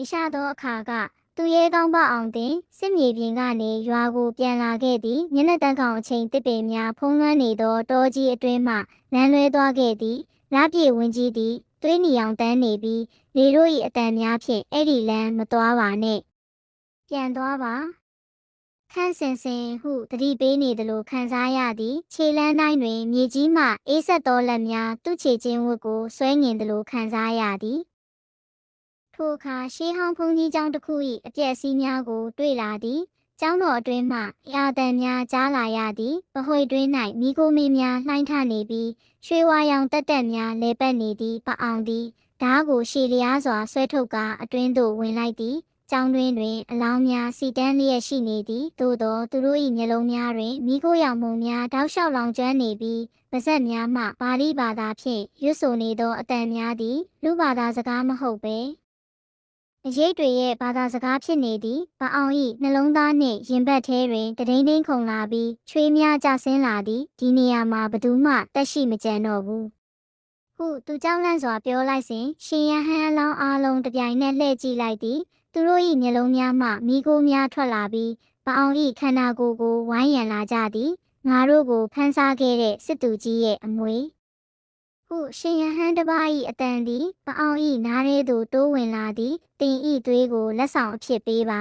အရှာသောအခါကသူရဲကောင်းပအောင်တင်စစ်မြေပြင်ကနေရွာကိုပြန်လာခဲ့သည်မျက်နှာတန်းကောင်အချိန်တစ်ပင်များဖုံးလွှမ်းနေသောတောကြီးအတွင်းမှလမ်းလွဲသွားခဲ့သည်လားပြေဝင်းကြီးသည်သွေးနီအောင်တန်းနေပြီးလေတို့၏အတန်များဖြင့်အဲ့ဒီလမ်းမသွားပါနဲ့ပြန်သွားပါခန့်စင်စင်ဟုတတိပေးနေသလိုခံစားရသည်ခြေလန်းတိုင်းတွင်မြေကြီးမှအေးဆက်သောလက်များသူ့ခြေချင်းဝတ်ကိုဆွဲငင်သလိုခံစားရသည် ထိုအခါရှေးဟောင်းဘုန်းကြီးကျောင်းတစ်ခု၏အပျက်စီးများကို တွေ့လာသည်ကျောင်းတော်အတွင်းမှရာတန်များကြားလာရသည်ပဟွေတွင်း၌မိကိုမေများလှိုင်းထနေပြီးရွှေဝါရောင်တက်တက်များလဲပတ်နေသည်ပအောင်သည်ဓားကိုရှည်လျားစွာဆွဲထုတ်ကာအတွင်းသို့ဝင်လိုက်သည်ကျောင်းတွင်တွင်အလောင်းများစီတန်းလျက်ရှိနေသည်သို့သောသူတို့၏မျက်လုံးများတွင်မိခိုးရောင်မုံများတောက်လျှောက်လောင်ကျွမ်းနေပြီးပါဇက်များမှပါဠိဘာသာဖြင့်ရွတ်ဆိုနေသောအတန်များသည်လူဘာသာစကားမဟုတ်ပဲ အရေးတွေရဲ့ဘာသာစကားဖြစ်နေသည်။ဗအောင်ဤနှလုံးသားနှင့်ရင်ဘတ်ထဲတွင်တဒိန်ဒိန်ခုန်လာပြီးချွေးများကျဆင်းလာသည်။ဒီနေရာမှာဘသူမှတက်ရှိမကြံတော့ဘူး။ဟုသူကြောင့်လန့်စွာပြောလိုက်စဉ်ရှင်ရဟန်းအလောင်းအားလုံးတစ်ပြိုင်နက်လှည့်ကြည့်လိုက်သည်။သူတို့၏မျက်လုံးများမှမိโกများထွက်လာပြီးဗအောင်ဤခန္ဓာကိုယ်ကိုဝိုင်းရံလာကြသည်။ငါတို့ကိုဖမ်းဆားခဲ့တဲ့စစ်သူကြီးရဲ့အမွေ ဟုရှင်ယဟန်တစ်ပါး၏အတန်သည်ပအောင်၏နားထဲသို့တိုးဝင်လာသည်တင်ဤသွေးကိုလက်ဆောင်အဖြစ်ပေးပါ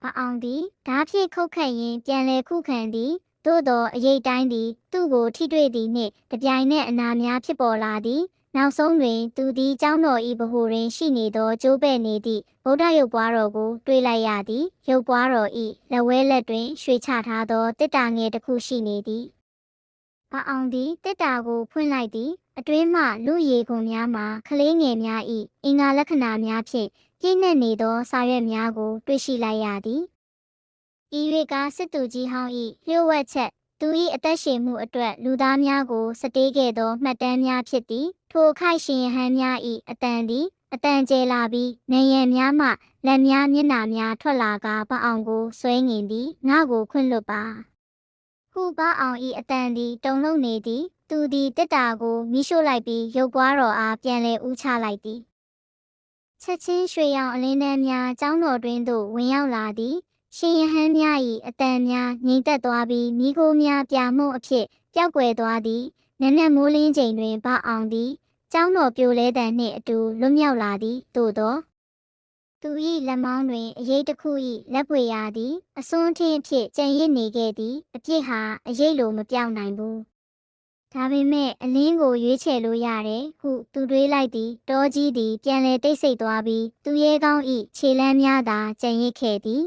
ပအောင်သည်ဓာဖြင့်ခုတ်ခတ်ရင်းပြန်လဲခုခံသည်သို့သောအရေးတိုင်းသည် သူ့ကိုထိတွေ့သည်နှင့်တပြိုင်နက်အနာများဖြစ်ပေါ်လာသည်နောက်ဆုံးတွင် သူသည်ကျောင်းတော်၏ဗဟိုတွင်ရှိနေသောကျိုးပဲ့နေသည့်ဗုဒ္ဓရုပ်ပွားတော်ကိုတွေ့လိုက်ရသည်ရုပ်ပွားတော်၏လက်ဝဲလက်တွင်ရွှေချထားသောတစ်တာငယ်တစ်ခုရှိနေသည်။ အအောင်သည်တစ်တာကိုဖွင့်လိုက်သည် အတွင်းမှလူရည်ကုန်များမှာကလေးငယ်များ၏အင်္ဂါလက္ခဏာများဖြင့်ပြည့်နှက်နေသောစာရွက်များကို တွေ့ရှိလိုက်ရသည်။ဤ၍ကစစ်သူကြီးဟောင်း၏လျှို့ဝှက်ချက်သူ၏အသက်ရှင်မှုအတွက်လူသားများကိုစတေးခဲ့သောမှတ်တမ်းများဖြစ်သည်ထိုအခိုက်ရှင်ယဟန်များ၏အတန်သည်အတန်ကျဲလာပြီးနေရန်များမှလက်များမျက်နှာများထွက်လာကပအောင်ကိုဆွဲငင်သည်ငါကိုခွင့်လွတ်ပါ ဟုပအောင်ဤအတန်သည်တုံလုံးနေသည် သူသည်တစ်တာကိုမိရှို့လိုက်ပြီးရုပ်ပွားတော်အားပြန်လဲဦးချလိုက်သည်ချက်ချင်းရွှေရောင်အလင်းတန်းများကျောင်းတော်တွင်သို့ဝင်ရောက်လာသည်ရှင်ယဟန်များ၏အတန်များငြိမ်သက်သွားပြီးမိခိုးများပြာမှုအဖြစ်ပျောက်ကွယ်သွားသည်နက်နက်မိုးလင်းချိန်တွင်ပအောင်သည်ကျောင်းတော်ပြိုလဲတန်နှင့်အတူလွတ်မြောက်လာသည်သို့သော သူ၏လက်မောင်းတွင်အရေးတစ်ခု၏လက်ပွေရာသည် အစွန်းထင်းအဖြစ်ကြံရစ်နေခဲ့သည်အပြစ်ဟာအရေးလိုမပြောင်းနိုင်ဘူးဒါပေမဲ့အလင်းကိုရွေးချယ်လို့ရတယ်ဟုသူတွေးလိုက်သည်တောကြီးသည်ပြန်လဲတိတ်ဆိတ်သွားပြီးသူရဲကောင်း၏ခြေလမ်းများသာကြံရစ်ခဲ့သည်